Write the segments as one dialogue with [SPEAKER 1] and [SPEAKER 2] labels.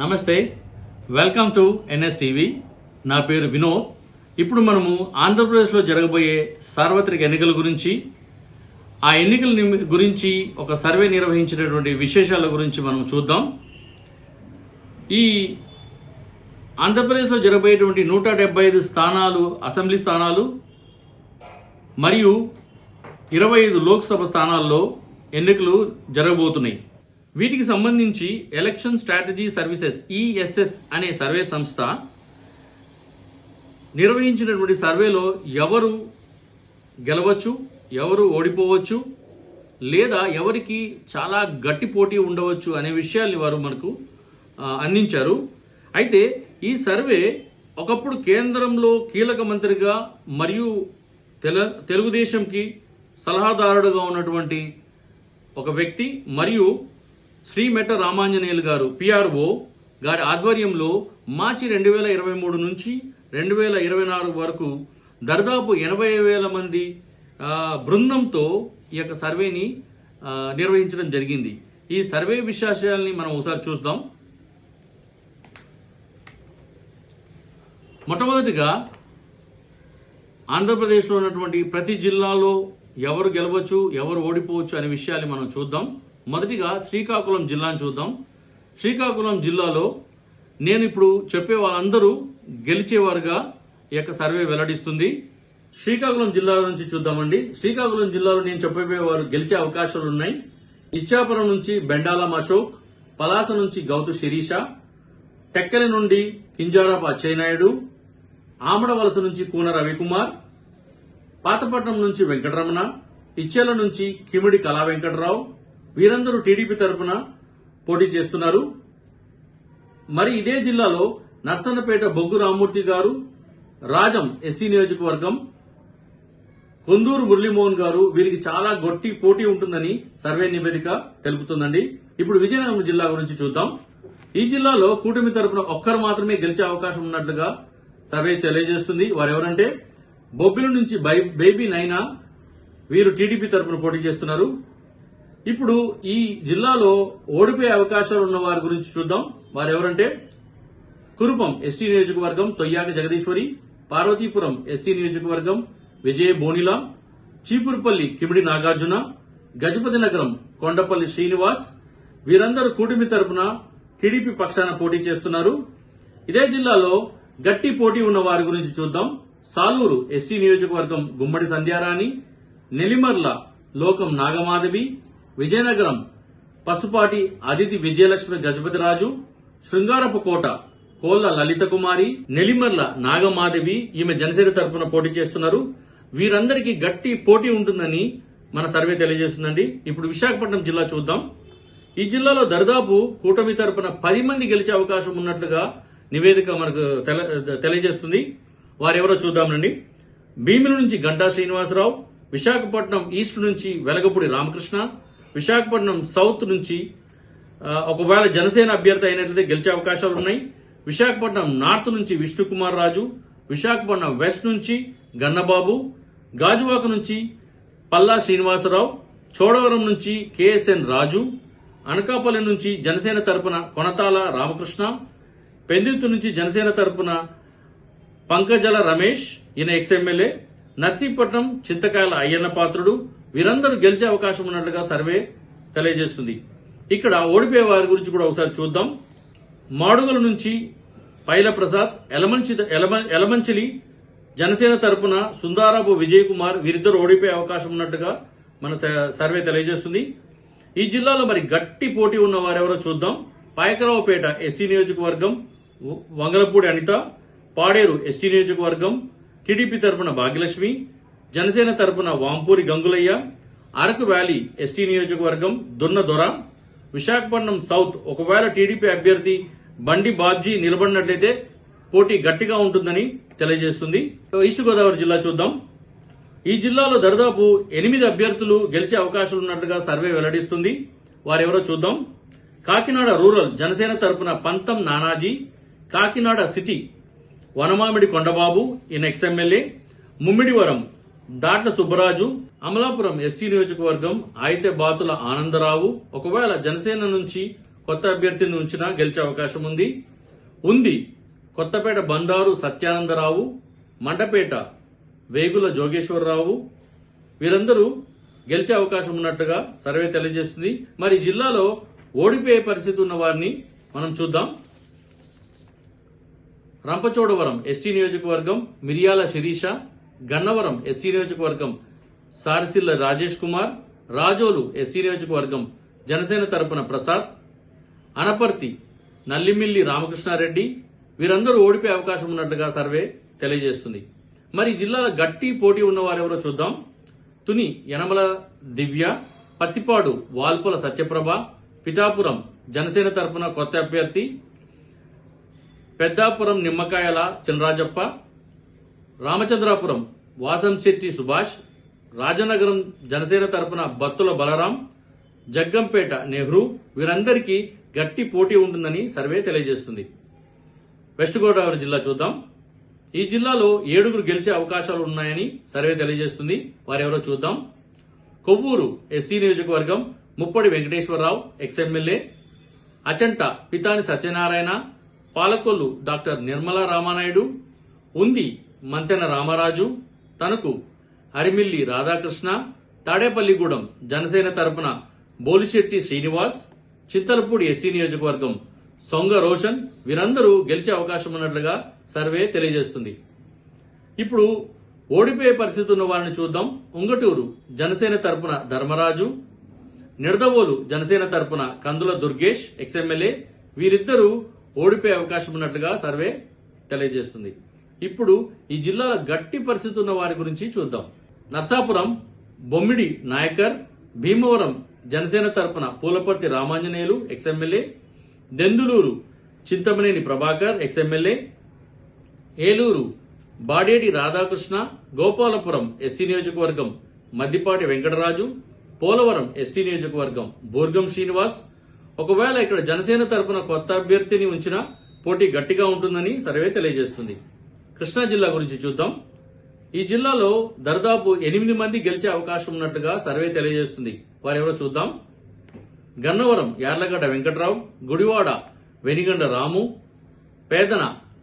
[SPEAKER 1] నమస్తే welcome to NS TV నా పేరు వినోద్. ఇప్పుడు మనము ఆంధ్రప్రదేశ్లో జరగబోయే సార్వత్రిక ఎన్నికల గురించి ఆ ఎన్నికల గురించి ఒక సర్వే నిర్వహించినటువంటి విశేషాల గురించి మనం చూద్దాం. ఈ ఆంధ్రప్రదేశ్లో జరగబోయేటువంటి నూట డెబ్బై ఐదు స్థానాలు అసెంబ్లీ స్థానాలు మరియు ఇరవై ఐదు లోక్సభ స్థానాల్లో ఎన్నికలు జరగబోతున్నాయి. వీటికి సంబంధించి ఎలక్షన్ స్ట్రాటజీ సర్వీసెస్ ఈఎస్ఎస్ అనే సర్వే సంస్థ నిర్వహించినటువంటి సర్వేలో ఎవరు గెలవచ్చు ఎవరు ఓడిపోవచ్చు లేదా ఎవరికి చాలా గట్టి పోటీ ఉండవచ్చు అనే విషయాల్ని వారు మనకు అందించారు. అయితే ఈ సర్వే ఒకప్పుడు కేంద్రంలో కీలక మంత్రిగా మరియు తెల తెలుగుదేశంకి సలహాదారుడుగా ఉన్నటువంటి ఒక వ్యక్తి మరియు శ్రీ మెట్ట రామాంజనేయులు గారు పిఆర్ఓ గారి ఆధ్వర్యంలో మార్చి రెండు వేల ఇరవై మూడు నుంచి రెండు వేల ఇరవై నాలుగు వరకు దర్దాపు ఎనభై వేల మంది బృందంతో ఈ యొక్క సర్వేని నిర్వహించడం జరిగింది. ఈ సర్వే విశేషాలని మనం ఒకసారి చూద్దాం. మొట్టమొదటిగా ఆంధ్రప్రదేశ్లో ఉన్నటువంటి ప్రతి జిల్లాలో ఎవరు గెలవచ్చు ఎవరు ఓడిపోవచ్చు అనే విషయాన్ని మనం చూద్దాం. మొదటిగా శ్రీకాకుళం జిల్లాను చూద్దాం. శ్రీకాకుళం జిల్లాలో నేను ఇప్పుడు చెప్పే వాళ్ళందరూ గెలిచేవారుగా ఈ యొక్క సర్వే వెల్లడిస్తుంది. శ్రీకాకుళం జిల్లా నుంచి చూద్దామండి. శ్రీకాకుళం జిల్లాలో నేను చెప్పబోయేవారు గెలిచే అవకాశాలు ఉన్నాయి. ఇచ్చాపురం నుంచి బెండాలం అశోక్ పలాస నుంచి గౌతు శిరీష టెక్కలి నుండి కింజారపు అచ్చెన్నాయుడు ఆమడవలస నుంచి కూన రవికుమార్ పాతపట్నం నుంచి వెంకటరమణ ఇచ్చేల నుంచి కిమిడి కళా వెంకటరావు వీరందరూ టీడీపీ తరపున పోటీ చేస్తున్నారు. మరి ఇదే జిల్లాలో నర్సన్నపేట బొగ్గు రామ్మూర్తి గారు రాజం ఎస్సీ నియోజకవర్గం కొందూరు మురళీమోహన్ గారు వీరికి చాలా గొట్టి పోటీ ఉంటుందని సర్వే నివేదిక తెలుపుతుందండి. ఇప్పుడు విజయనగరం జిల్లా గురించి చూద్దాం. ఈ జిల్లాలో కూటమి తరపున ఒక్కరు మాత్రమే గెలిచే అవకాశం ఉన్నట్లుగా సర్వే తెలియజేస్తుంది. వారు ఎవరంటే బొబ్బిలి నుంచి బై- బేబీ నైనా వీరు టీడీపీ తరపున పోటీ చేస్తున్నారు. ఇప్పుడు ఈ జిల్లాలో ఓడిపోయే అవకాశాలు ఉన్న వారి గురించి చూద్దాం. వారు ఎవరంటే కురుపం ఎస్టీ నియోజకవర్గం తొయ్యాక జగదీశ్వరి పార్వతీపురం ఎస్సీ నియోజకవర్గం విజయ బోనిలా చీపురుపల్లి కిమిడి నాగార్జున గజపతి నగరం కొండపల్లి శ్రీనివాస్ వీరందరూ కూటమి తరపున టీడీపీ పక్షాన పోటీ చేస్తున్నారు. ఇదే జిల్లాలో గట్టి పోటీ ఉన్న వారి గురించి చూద్దాం. సాలూరు ఎస్టీ నియోజకవర్గం గుమ్మడి సంధ్యారాణి నెలిమర్ల లోకం నాగమాధవి విజయనగరం పసుపాటి అదితి విజయలక్ష్మి గజపతిరాజు శృంగారపు కోట కోళ్ళ లలిత కుమారి నెలిమర్ల నాగమాధవి ఈమె జనసేన తరపున పోటీ చేస్తున్నారు. వీరందరికీ గట్టి పోటీ ఉంటుందని మన సర్వే తెలియజేస్తుందండి. ఇప్పుడు విశాఖపట్నం జిల్లా చూద్దాం. ఈ జిల్లాలో దరిదాపు కూటమి తరపున పది మంది గెలిచే అవకాశం ఉన్నట్లుగా నివేదిక మనకు తెలియజేస్తుంది. వారెవరో చూద్దామండి భీమిలి నుంచి గంటా శ్రీనివాసరావు విశాఖపట్నం ఈస్ట్ నుంచి వెలగపూడి రామకృష్ణ విశాఖపట్నం సౌత్ నుంచి ఒకవేళ జనసేన అభ్యర్థి అయినట్లయితే గెలిచే అవకాశాలు ఉన్నాయి. విశాఖపట్నం నార్త్ నుంచి విష్ణుకుమార్ రాజు విశాఖపట్నం వెస్ట్ నుంచి గన్నబాబు గాజువాక నుంచి పల్లా శ్రీనివాసరావు చోడవరం నుంచి కేఎస్ఎన్ రాజు అనకాపల్లి నుంచి జనసేన తరపున కొనతాల రామకృష్ణ పెందుతు నుంచి జనసేన తరపున పంకజల రమేష్ ఈయన ఎక్స్ ఎమ్మెల్యే నర్సీపట్నం చింతకాయల అయ్యన్న పాత్రుడు వీరందరూ గెలిచే అవకాశం ఉన్నట్లుగా సర్వే తెలియజేస్తుంది. ఇక్కడ ఓడిపోయే వారి గురించి కూడా ఒకసారి చూద్దాం. మాడుగుల నుంచి పైల ప్రసాద్ ఎలమంచి ఎలమ- ఎలమంచిలి జనసేన తరపున సుందారాపు విజయ్ కుమార్ వీరిద్దరు ఓడిపోయే అవకాశం ఉన్నట్టుగా మన స- సర్వే తెలియజేస్తుంది. ఈ జిల్లాలో మరి గట్టి పోటీ ఉన్న వారెవరో చూద్దాం. పాయకరావుపేట ఎస్సీ నియోజకవర్గం వంగలపూడి అనిత పాడేరు ఎస్టీ నియోజకవర్గం టీడీపీ తరపున భాగ్యలక్ష్మి జనసేన తరపున వాంపూరి గంగులయ్య అరకు వ్యాలీ ఎస్టీ నియోజకవర్గం దున్న దొర విశాఖపట్నం సౌత్ ఒకవేళ టీడీపీ అభ్యర్థి బండి బాబ్జీ నిలబడినట్లయితే పోటీ గట్టిగా ఉంటుందని తెలియజేస్తుంది. ఈస్ట్ గోదావరి జిల్లా చూద్దాం. ఈ జిల్లాలో దరిదాపు ఎనిమిది అభ్యర్థులు గెలిచే అవకాశాలు ఉన్నట్లుగా సర్వే వెల్లడిస్తుంది. వారెవరో చూద్దాం. కాకినాడ రూరల్ జనసేన తరపున పంతం నానాజీ కాకినాడ సిటీ వనమామిడి కొండబాబు ఈయన ex MLA Mummidivaram Datla Subbaraju Amalapuram SC నియోజకవర్గం ఆయితే బాతుల ఆనందరావు ఒకవేళ జనసేన నుంచి కొత్త అభ్యర్థిని ఉంచినా గెలిచే అవకాశం ఉంది. ఉంది కొత్తపేట బండారు సత్యానందరావు మండపేట వేగుల జోగేశ్వరరావు. వీరందరూ గెలిచే అవకాశం ఉన్నట్లుగా సర్వే తెలియజేస్తుంది. మరి జిల్లాలో ఓడిపోయే పరిస్థితి ఉన్న వారిని మనం చూద్దాం. రంపచోడవరం ఎస్టీ నియోజకవర్గం మిరియాల శిరీష గన్నవరం ఎస్సీ నియోజకవర్గం సారసిల్ల రాజేష్ కుమార్ రాజోలు ఎస్సీ నియోజకవర్గం జనసేన తరపున ప్రసాద్ అనపర్తి నల్లిమిల్లి రామకృష్ణారెడ్డి వీరందరూ ఓడిపోయే అవకాశం ఉన్నట్లుగా సర్వే తెలియజేస్తుంది. మరి జిల్లాల గట్టి పోటీ ఉన్న వారెవరో చూద్దాం. తుని యనమల దివ్య పత్తిపాడు వాల్పుల సత్యప్రభ పిఠాపురం జనసేన తరపున కొత్త అభ్యర్థి పెద్దాపురం నిమ్మకాయల చినరాజప్ప రామచంద్రాపురం వాసంశెట్టి సుభాష్ రాజనగరం జనసేన తరపున బత్తుల బలరాం జగ్గంపేట నెహ్రూ వీరందరికీ గట్టి పోటీ ఉంటుందని సర్వే తెలియజేస్తుంది. వెస్ట్ గోదావరి జిల్లా చూద్దాం. ఈ జిల్లాలో ఏడుగురు గెలిచే అవకాశాలు ఉన్నాయని సర్వే తెలియజేస్తుంది. వారెవరో చూద్దాం. కొవ్వూరు ఎస్సీ నియోజకవర్గం Muppidi Venkateswararao ex MLA. Achanta Pithani Satyanarayana Palakollu doctor Nirmala Ramanaidu ఉంది మంతెన రామరాజు తనకు అరిమిల్లి రాధాకృష్ణ తాడేపల్లిగూడెం జనసేన తరపున బోలిశెట్టి శ్రీనివాస్ చింతలపూడి ఎస్సీ నియోజకవర్గం సొంగ రోషన్ వీరందరూ గెలిచే అవకాశం ఉన్నట్లుగా సర్వే తెలియజేస్తుంది. ఇప్పుడు ఓడిపోయే పరిస్థితి ఉన్న వారిని చూద్దాం. ఉంగటూరు జనసేన తరపున ధర్మరాజు నిడదవోలు జనసేన తరపున కందుల దుర్గేష్ ఎక్స్ఎమ్మెల్యే వీరిద్దరూ ఓడిపోయే అవకాశం ఉన్నట్లుగా సర్వే తెలియజేస్తుంది. ఇప్పుడు ఈ జిల్లాల గట్టి పరిస్థితి ఉన్న వారి గురించి చూద్దాం. నర్సాపురం బొమ్మిడి నాయకర్ భీమవరం జనసేన తరపున Pulaparthi Ramanjaneyulu ex MLA. Denduluru Chintamaneni Prabhakar ex MLA. Eluru Badeti Radhakrishna Gopalapuram SC నియోజకవర్గం మద్దిపాటి వెంకటరాజు పోలవరం ఎస్టీ నియోజకవర్గం బోర్గం శ్రీనివాస్. ఒకవేళ ఇక్కడ జనసేన తరపున కొత్త అభ్యర్థిని ఉంచినా పోటీ గట్టిగా ఉంటుందని సర్వే తెలియజేస్తుంది. కృష్ణా జిల్లా గురించి చూద్దాం. ఈ జిల్లాలో దరిదాపు ఎనిమిది మంది గెలిచే అవకాశం ఉన్నట్లుగా సర్వే తెలియజేస్తుంది. వారెవరో చూద్దాం. Gannavaram Yarlagadda Venkatrao Gudivada Veniganda Ramu Pedana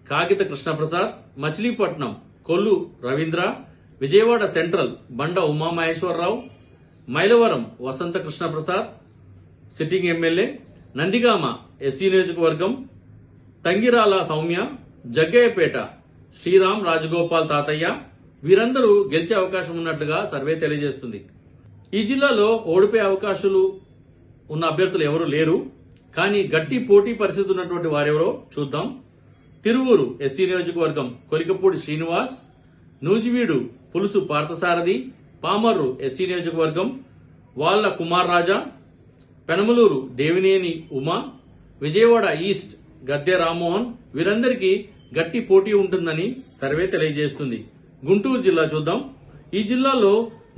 [SPEAKER 1] Kagitha Krishnaprasad Machilipatnam Kollu Ravindra Vijayawada central Banda Umamaheswararao Mylavaram Vasantha Krishnaprasad sitting MLA Nandigama SC నియోజకవర్గం తంగిరాల సౌమ్య జగ్గయ్యపేట శ్రీరామ్ రాజగోపాల్ తాతయ్య వీరందరూ గెలిచే అవకాశం ఉన్నట్లుగా సర్వే తెలియజేస్తుంది. ఈ జిల్లాలో ఓడిపోయే అవకాశాలు ఉన్న అభ్యర్థులు ఎవరూ లేరు. కానీ గట్టి పోటీ పరిస్థితి ఉన్నటువంటి వారెవరో చూద్దాం. తిరువూరు ఎస్సీ నియోజకవర్గం కొలికపూడి శ్రీనివాస్ నూజివీడు పులుసు పార్థసారథి పామర్రు ఎస్సీ నియోజకవర్గం వాళ్ళ కుమార్ రాజా పెనమలూరు దేవినేని ఉమా విజయవాడ ఈస్ట్ గద్దె రామ్మోహన్ వీరందరికీ గట్టి పోటీ ఉంటుందని సర్వే తెలియజేస్తుంది. గుంటూరు జిల్లా చూద్దాం. ఈ జిల్లాలో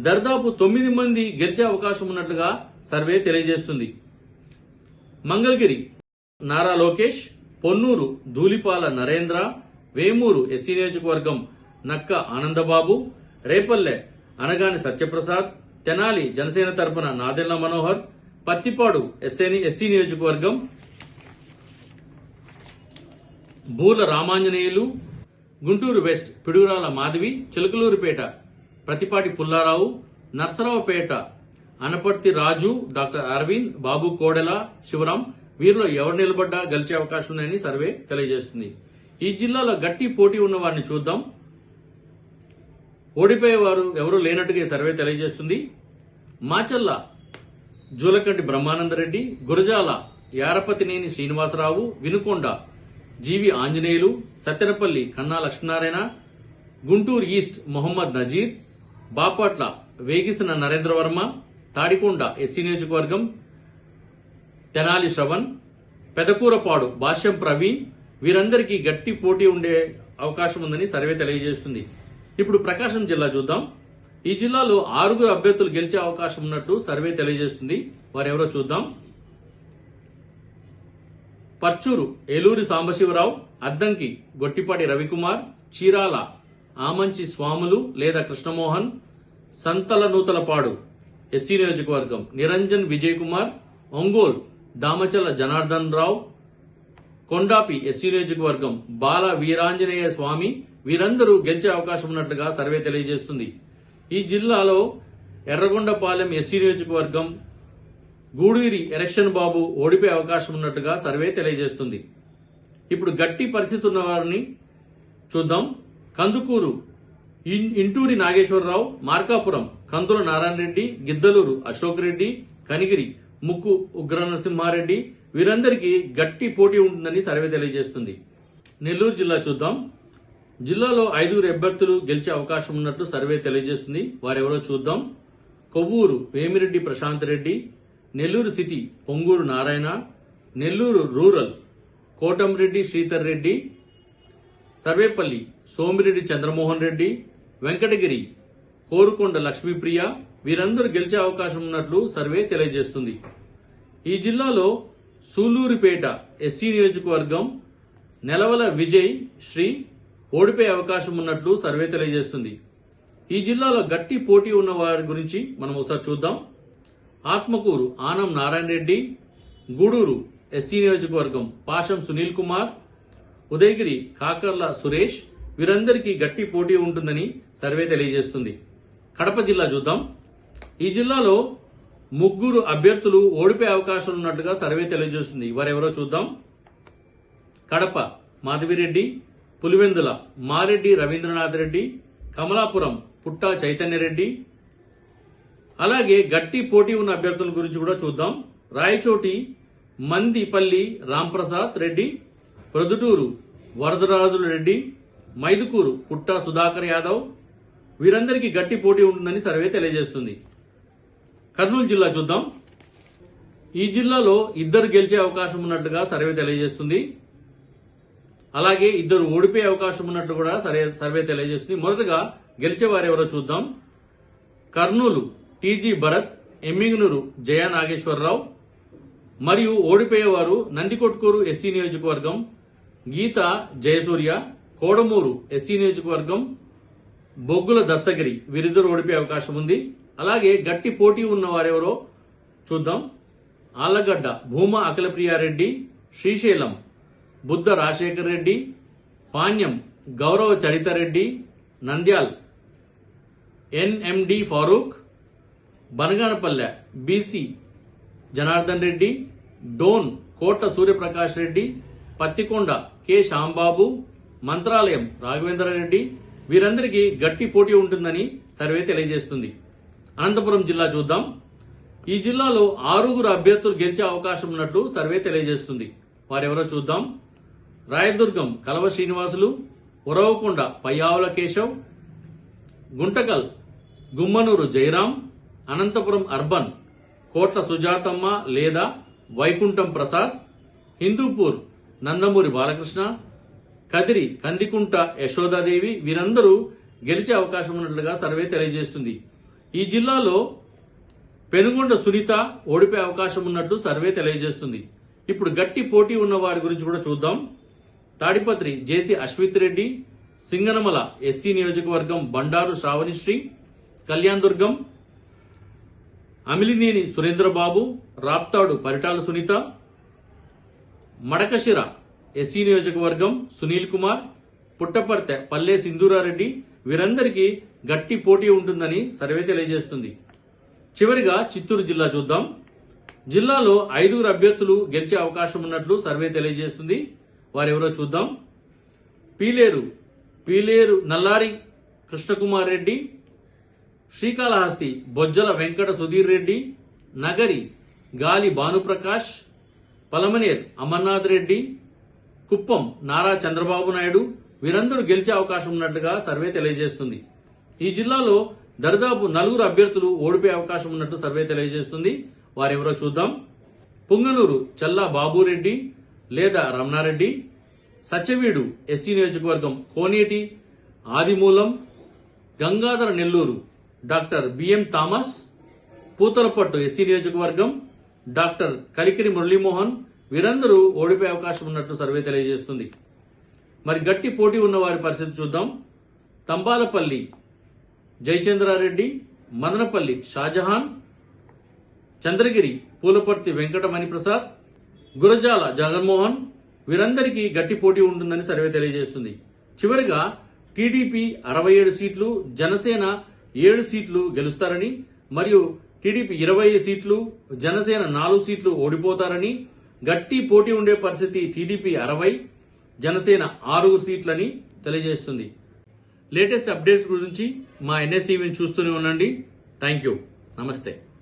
[SPEAKER 1] దర్దాపు తొమ్మిది మంది గెలిచే అవకాశం ఉన్నట్లుగా సర్వే తెలియజేస్తుంది. మంగళగిరి నారా లోకేష్ పొన్నూరు ధూలిపాల నరేంద్ర వేమూరు ఎస్సీ నియోజకవర్గం నక్క ఆనందబాబు రేపల్లె అనగాని సత్యప్రసాద్ తెనాలి జనసేన తరపున నాదెల్ల మనోహర్ పత్తిపాడు ఎస్సీ ఎస్సీ నియోజకవర్గం బూల రామాంజనేయులు గుంటూరు వెస్ట్ పిడుగురాల మాధవి చిలకలూరుపేట ప్రతిపాటి పుల్లారావు నర్సరావుపేట అనపర్తి రాజు డాక్టర్ అరవింద్ బాబు కోడెల శివరాం వీరిలో ఎవరు నిలబడ్డా గెలిచే అవకాశం ఉందని సర్వే తెలియజేస్తుంది. ఈ జిల్లాలో గట్టి పోటీ ఉన్న వారిని చూద్దాం. ఓడిపోయేవారు ఎవరూ లేనట్టుగా ఈ సర్వే తెలియజేస్తుంది. Macherla Julakanti Brahmananda Reddy Gurazala యారపతినేని Srinivasarao Vinukonda GV Anjaneyulu Sattenapalli Kanna Lakshminarayana Guntur east Mohammed Nazeer Bapatla Vegesana Narendravarma Tadikonda SC నియోజకవర్గం తెనాలి శ్రవణ్ పెదకూరపాడు భాష్యం ప్రవీణ్ వీరందరికీ గట్టి పోటీ ఉండే అవకాశం ఉందని సర్వే తెలియజేస్తుంది. ఇప్పుడు ప్రకాశం జిల్లా చూద్దాం. ఈ జిల్లాలో ఆరుగురు అభ్యర్థులు గెలిచే అవకాశం ఉన్నట్లు సర్వే తెలియజేస్తుంది. వారెవరో చూద్దాం. పర్చూరు ఏలూరి సాంబశివరావు అద్దంకి గొట్టిపాటి రవికుమార్ చీరాల ఆమంచి స్వాములు లేదా కృష్ణమోహన్ సంతల నూతలపాడు ఎస్సీ నియోజకవర్గం నిరంజన్ విజయ్ కుమార్ ఒంగోల్ దామచల జనార్దన్ రావు కొండాపి ఎస్సీ నియోజకవర్గం బాల వీరాంజనేయ స్వామి వీరందరూ గెలిచే అవకాశం ఉన్నట్లుగా సర్వే తెలియజేస్తుంది. ఈ జిల్లాలో ఎర్రగొండపాలెం ఎస్సీ నియోజకవర్గం గూడూరి ఎలక్షన్ బాబు ఓడిపోయే అవకాశం ఉన్నట్లుగా సర్వే తెలియజేస్తుంది. ఇప్పుడు గట్టి పరిస్థితి ఉన్నవారిని చూద్దాం. కందుకూరు ఇన్- ఇంటూరి నాగేశ్వరరావు మార్కాపురం కందుల నారాయణ రెడ్డి గిద్దలూరు అశోక్ రెడ్డి కనిగిరి ముక్కు ఉగ్ర నరసింహారెడ్డి వీరందరికీ గట్టి పోటీ ఉంటుందని సర్వే తెలియజేస్తుంది. నెల్లూరు జిల్లా చూద్దాం. జిల్లాలో ఐదుగురు అభ్యర్థులు గెలిచే అవకాశం ఉన్నట్లు సర్వే తెలియజేస్తుంది. వారెవరో చూద్దాం. కొవ్వూరు వేమిరెడ్డి ప్రశాంత్ రెడ్డి నెల్లూరు సిటీ పొంగూరు నారాయణ నెల్లూరు రూరల్ కోటంరెడ్డి శ్రీధర్ రెడ్డి సర్వేపల్లి సోమిరెడ్డి చంద్రమోహన్ రెడ్డి వెంకటగిరి కోరుకొండ లక్ష్మీప్రియ వీరందరూ గెలిచే అవకాశం ఉన్నట్లు సర్వే తెలియజేస్తుంది. ఈ జిల్లాలో సూలూరుపేట ఎస్సీ నియోజకవర్గం నెలవల విజయ్ శ్రీ ఓడిపోయే అవకాశం ఉన్నట్లు సర్వే తెలియజేస్తుంది. ఈ జిల్లాలో గట్టి పోటీ ఉన్న వారి గురించి మనం ఒకసారి చూద్దాం. ఆత్మకూరు ఆనం నారాయణ రెడ్డి గూడూరు ఎస్సీ నియోజకవర్గం పాషం సునీల్ కుమార్ ఉదయగిరి కాకర్ల సురేష్ వీరందరికీ గట్టి పోటీ ఉంటుందని సర్వే తెలియజేస్తుంది. కడప జిల్లా చూద్దాం. ఈ జిల్లాలో ముగ్గురు అభ్యర్థులు ఓడిపోయే అవకాశం ఉన్నట్లుగా సర్వే తెలియజేస్తుంది. వారెవరో చూద్దాం. కడప మాధవిరెడ్డి పులివెందుల మారెడ్డి రవీంద్రనాథ్ రెడ్డి కమలాపురం పుట్టా చైతన్యరెడ్డి అలాగే గట్టి పోటీ ఉన్న అభ్యర్థుల గురించి కూడా చూద్దాం. రాయచోటి మందిపల్లి రాంప్రసాద్ రెడ్డి ప్రొద్దుటూరు వరదరాజుల రెడ్డి మైదుకూరు పుట్ట సుధాకర్ యాదవ్ వీరందరికీ గట్టి పోటీ ఉంటుందని సర్వే తెలియజేస్తుంది. కర్నూలు జిల్లా చూద్దాం. ఈ జిల్లాలో ఇద్దరు గెలిచే అవకాశం ఉన్నట్లుగా సర్వే తెలియజేస్తుంది. అలాగే ఇద్దరు ఓడిపోయే అవకాశం ఉన్నట్లు కూడా సర్వే సర్వే తెలియజేస్తుంది. మొదటగా గెలిచే చూద్దాం. కర్నూలు టీజీ భరత్ ఎమ్మిగనూరు జయా నాగేశ్వరరావు మరియు ఓడిపోయేవారు నందికొట్కూరు ఎస్సీ నియోజకవర్గం గీత జయసూర్య కోడమూరు ఎస్సీ నియోజకవర్గం బొగ్గుల దస్తగిరి వీరిద్దరు ఓడిపోయే అవకాశం ఉంది. అలాగే గట్టి పోటీ ఉన్న వారెవరో చూద్దాం. Allagadda Bhuma Akhilapriyareddy Srisailam Buddha Rajasekhar Reddy Panyam Gourava Charithareddy Nandyal NMD Farooq Banaganapalle BC Janardhan Reddy Dhone Kota Suryaprakash Reddy Pattikonda K Shambabu Mantralayam Raghavendra Reddy వీరందరికీ గట్టి పోటీ ఉంటుందని సర్వే తెలియజేస్తుంది. అనంతపురం జిల్లా చూద్దాం. ఈ జిల్లాలో ఆరుగురు అభ్యర్థులు గెలిచే అవకాశం ఉన్నట్లు సర్వే తెలియజేస్తుంది. వారెవరో చూద్దాం. రాయదుర్గం కలవ శ్రీనివాసులు ఉరవకొండ పయ్యావుల కేశవ్ గుంటకల్ గుమ్మనూరు జయరాం అనంతపురం అర్బన్ కోట్ల సుజాతమ్మ లేదా వైకుంఠం ప్రసాద్ హిందూపూర్ నందమూరి బాలకృష్ణ కదిరి కందికుంట యశోదాదేవి వీరందరూ గెలిచే అవకాశం ఉన్నట్లుగా సర్వే తెలియజేస్తుంది. ఈ జిల్లాలో పెనుగొండ సునీత ఓడిపోయే అవకాశం ఉన్నట్లు సర్వే తెలియజేస్తుంది. ఇప్పుడు గట్టి పోటీ ఉన్న వారి గురించి కూడా చూద్దాం. తాడిపత్రి జేసీ అశ్విత్ రెడ్డి సింగనమల ఎస్సీ నియోజకవర్గం బండారు శ్రావణిశ్రీ కళ్యాణ్ దుర్గం అమిలినేని సురేంద్రబాబు రాప్తాడు పరిటాల సునీత మడకశిర ఎస్సీ నియోజకవర్గం సునీల్ కుమార్ పుట్టపర్తె పల్లె సింధూరారెడ్డి వీరందరికీ గట్టి పోటీ ఉంటుందని సర్వే తెలియజేస్తుంది. చివరిగా చిత్తూరు జిల్లా చూద్దాం. జిల్లాలో ఐదుగురు అభ్యర్థులు గెలిచే అవకాశం ఉన్నట్లు సర్వే తెలియజేస్తుంది. వారెవరో చూద్దాం. పీలేరు పీలేరు నల్లారి కృష్ణకుమార్ రెడ్డి శ్రీకాళహస్తి బొజ్జల వెంకట సుధీర్ రెడ్డి నగరి గాలి భానుప్రకాష్ పలమనేర్ అమర్నాథ్ రెడ్డి కుప్పం నారా చంద్రబాబు నాయుడు వీరందరూ గెలిచే అవకాశం ఉన్నట్లుగా సర్వే తెలియజేస్తుంది. ఈ జిల్లాలో దరిదాపు నలుగురు అభ్యర్థులు ఓడిపోయే అవకాశం ఉన్నట్లు సర్వే తెలియజేస్తుంది. వారెవరో చూద్దాం. పుంగనూరు చల్లా బాబురెడ్డి లేదా రమణారెడ్డి సత్యవీడు ఎస్సీ నియోజకవర్గం Koneti Adimulam Gangadhara Nellore doctor BM Thomas Puthalapattu SC నియోజకవర్గం డాక్టర్ కలికిరి మురళీమోహన్ వీరందరూ ఓడిపోయే అవకాశం ఉన్నట్లు సర్వే తెలియజేస్తుంది. మరి గట్టి పోటీ ఉన్న వారి పరిస్థితి చూద్దాం. తంబాలపల్లి జయచంద్రారెడ్డి మదనపల్లి షాజహాన్ చంద్రగిరి పూలపర్తి వెంకట మణిప్రసాద్ గురజాల జగన్మోహన్ వీరందరికీ గట్టి పోటీ ఉంటుందని సర్వే తెలియజేస్తుంది. చివరిగా టీడీపీ అరవై ఏడు సీట్లు జనసేన ఏడు సీట్లు గెలుస్తారని మరియు టీడీపీ ఇరవై సీట్లు జనసేన నాలుగు సీట్లు ఓడిపోతారని గట్టి పోటీ ఉండే పరిస్థితి టీడీపీ అరవై జనసేన ఆరు సీట్లని తెలియజేస్తుంది. లేటెస్ట్ అప్డేట్స్ గురించి మా ఎన్ఎస్టీవీని చూస్తూనే ఉండండి. Thank you. నమస్తే.